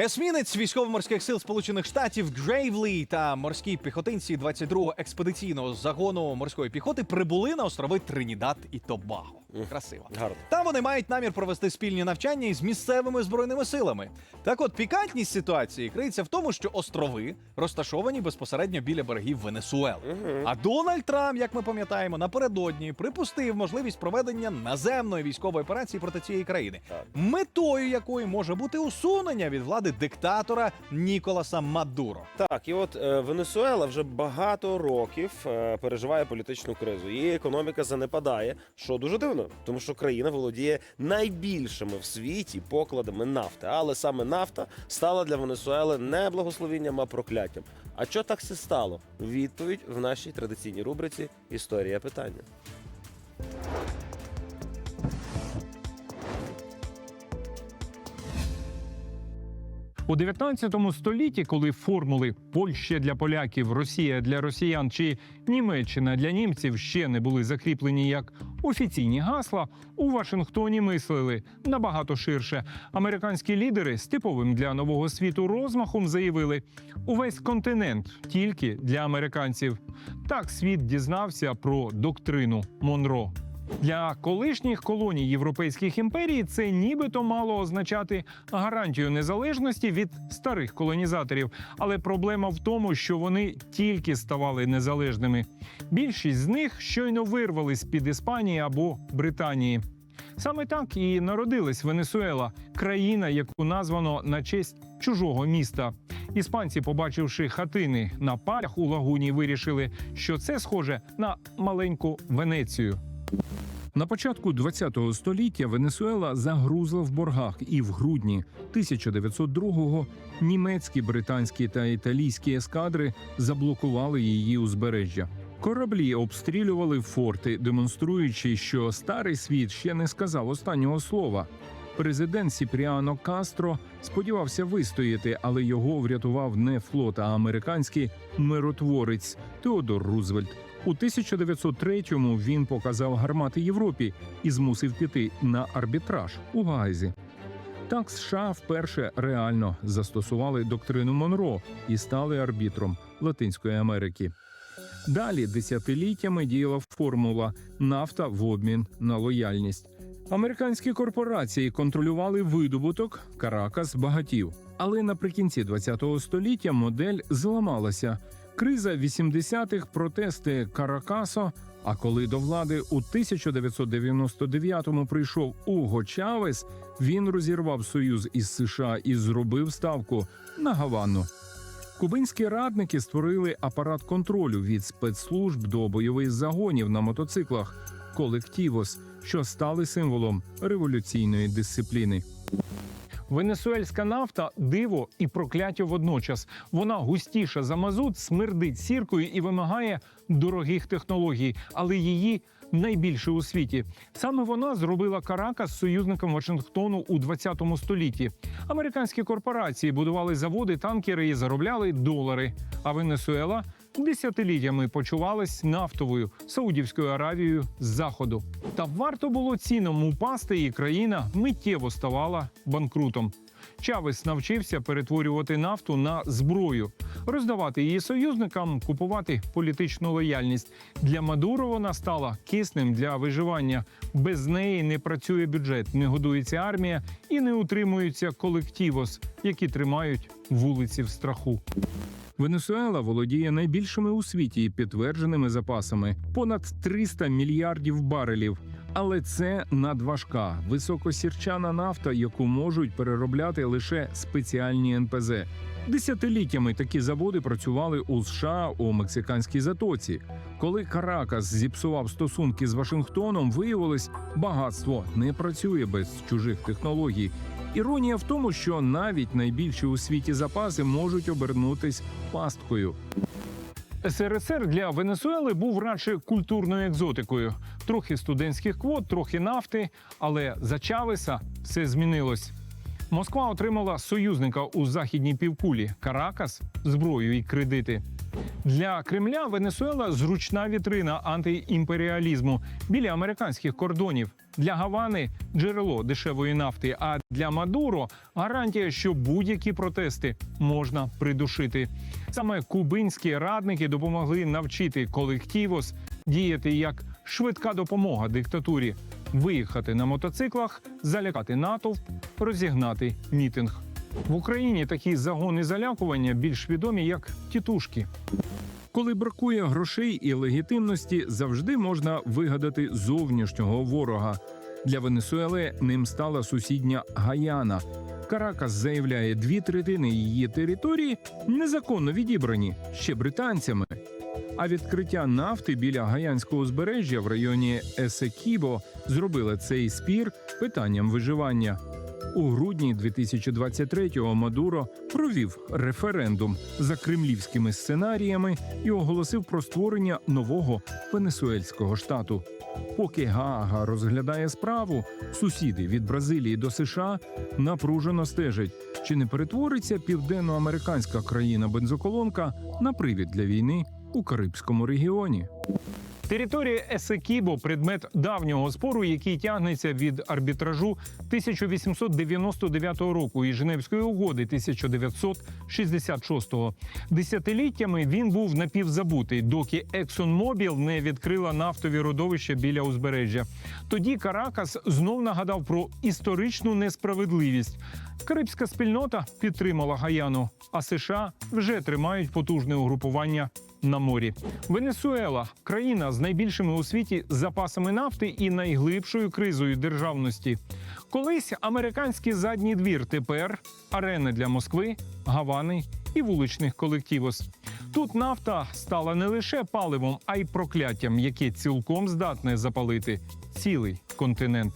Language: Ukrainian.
Есмінець військово-морських сил Сполучених Штатів Грейвлі та морські піхотинці 22-го експедиційного загону морської піхоти прибули на острови Тринідад і Тобаго. Красиво. Гарно. Там вони мають намір провести спільні навчання із місцевими збройними силами. Так от пікантність ситуації криється в тому, що острови розташовані безпосередньо біля берегів Венесуели. А Дональд Трамп, як ми пам'ятаємо, напередодні припустив можливість проведення наземної військової операції проти цієї країни, Так. метою якої може бути усунення від влади диктатора Ніколаса Мадуро. Так, і от е, Венесуела вже багато років е, переживає політичну кризу. Її економіка занепадає, що дуже дивно, тому що країна володіє найбільшими в світі покладами нафти. Але саме нафта стала для Венесуели не благословінням, а прокляттям. А що так все стало? Відповідь в нашій традиційній рубриці Історія питання. У 19 столітті, коли формули Польща для поляків, Росія для росіян чи Німеччина для німців ще не були закріплені як офіційні гасла, у Вашингтоні мислили набагато ширше. Американські лідери з типовим для нового світу розмахом заявили: увесь континент тільки для американців. Так світ дізнався про доктрину Монро. Для колишніх колоній європейських імперій це нібито мало означати гарантію незалежності від старих колонізаторів. Але проблема в тому, що вони тільки ставали незалежними. Більшість з них щойно вирвались під Іспанії або Британії. Саме так і народилась Венесуела, країна, яку названо на честь чужого міста. Іспанці, побачивши хатини на палях у лагуні, вирішили, що це схоже на маленьку Венецію. На початку ХХ століття Венесуела загрузла в боргах, і в грудні 1902-го німецькі, британські та італійські ескадри заблокували її узбережжя. Кораблі обстрілювали форти, демонструючи, що старий світ ще не сказав останнього слова. Президент Сіпріано Кастро сподівався вистояти, але його врятував не флот, а американський миротворець Теодор Рузвельт. У 1903-му він показав гармати Європі і змусив піти на арбітраж у Гаазі. Так США вперше реально застосували доктрину Монро і стали арбітром Латинської Америки. Далі десятиліттями діяла формула нафта в обмін на лояльність. Американські корпорації контролювали видобуток, Каракас багатів. Але наприкінці ХХ століття модель зламалася. Криза 80-х, протести Каракасо. А коли до влади у 1999-му прийшов Уго Чавес, він розірвав союз із США і зробив ставку на Гаванну. Кубинські радники створили апарат контролю від спецслужб до бойових загонів на мотоциклах колективос, що стали символом революційної дисципліни. Венесуельська нафта диво і прокляття водночас. Вона густіша за мазут, смердить сіркою і вимагає дорогих технологій, але її найбільше у світі. Саме вона зробила Каракас союзником Вашингтону у 20 столітті. Американські корпорації будували заводи, танкери і заробляли долари. А Венесуела десятиліттями почувалась нафтовою Саудівською Аравією з заходу. Та варто було цінам упасти, і країна миттєво ставала банкрутом. Чавес навчився перетворювати нафту на зброю, роздавати її союзникам, купувати політичну лояльність. Для Мадуро вона стала киснем для виживання. Без неї не працює бюджет, не годується армія і не утримуються колективос, які тримають вулиці в страху. Венесуела володіє найбільшими у світі підтвердженими запасами понад 300 мільярдів барелів. Але це надважка, високосірчана нафта, яку можуть переробляти лише спеціальні НПЗ. Десятиліттями такі заводи працювали у США у мексиканській затоці. Коли Каракас зіпсував стосунки з Вашингтоном, виявилось, багатство не працює без чужих технологій. Іронія в тому, що навіть найбільші у світі запаси можуть обернутись пасткою. СРСР для Венесуели був радше культурною екзотикою. Трохи студентських квот, трохи нафти, але за Чавеса все змінилось. Москва отримала союзника у західній півкулі Каракас, зброю і кредити. Для Кремля Венесуела зручна вітрина антиімперіалізму біля американських кордонів. Для Гавани джерело дешевої нафти. А для Мадуро гарантія, що будь-які протести можна придушити. Саме кубинські радники допомогли навчити колективос діяти як швидка допомога диктатурі, виїхати на мотоциклах, залякати натовп, розігнати мітинг. В Україні такі загони залякування більш відомі як тітушки. Коли бракує грошей і легітимності, завжди можна вигадати зовнішнього ворога. Для Венесуели ним стала сусідня Гаяна. Каракас заявляє, дві третини її території незаконно відібрані ще британцями. А відкриття нафти біля гаянського узбережжя в районі Есекібо зробило цей спір питанням виживання. У грудні 2023-го Мадуро провів референдум за кремлівськими сценаріями і оголосив про створення нового венесуельського штату. Поки Гаага розглядає справу, сусіди від Бразилії до США напружено стежать, чи не перетвориться південноамериканська країна бензоколонка на привід для війни у Карибському регіоні. Територія Есекібо предмет давнього спору, який тягнеться від арбітражу 1899 року і Женевської угоди 1966-го. Десятиліттями він був напівзабутий, доки ExxonMobil не відкрила нафтові родовища біля узбережжя. Тоді Каракас знов нагадав про історичну несправедливість. Карибська спільнота підтримала Гаяну, а США вже тримають потужне угрупування на морі. Венесуела країна з найбільшими у світі запасами нафти і найглибшою кризою державності. Колись американський задній двір, тепер арена для Москви, Гавани і вуличних колективос. Тут нафта стала не лише паливом, а й прокляттям, яке цілком здатне запалити цілий континент.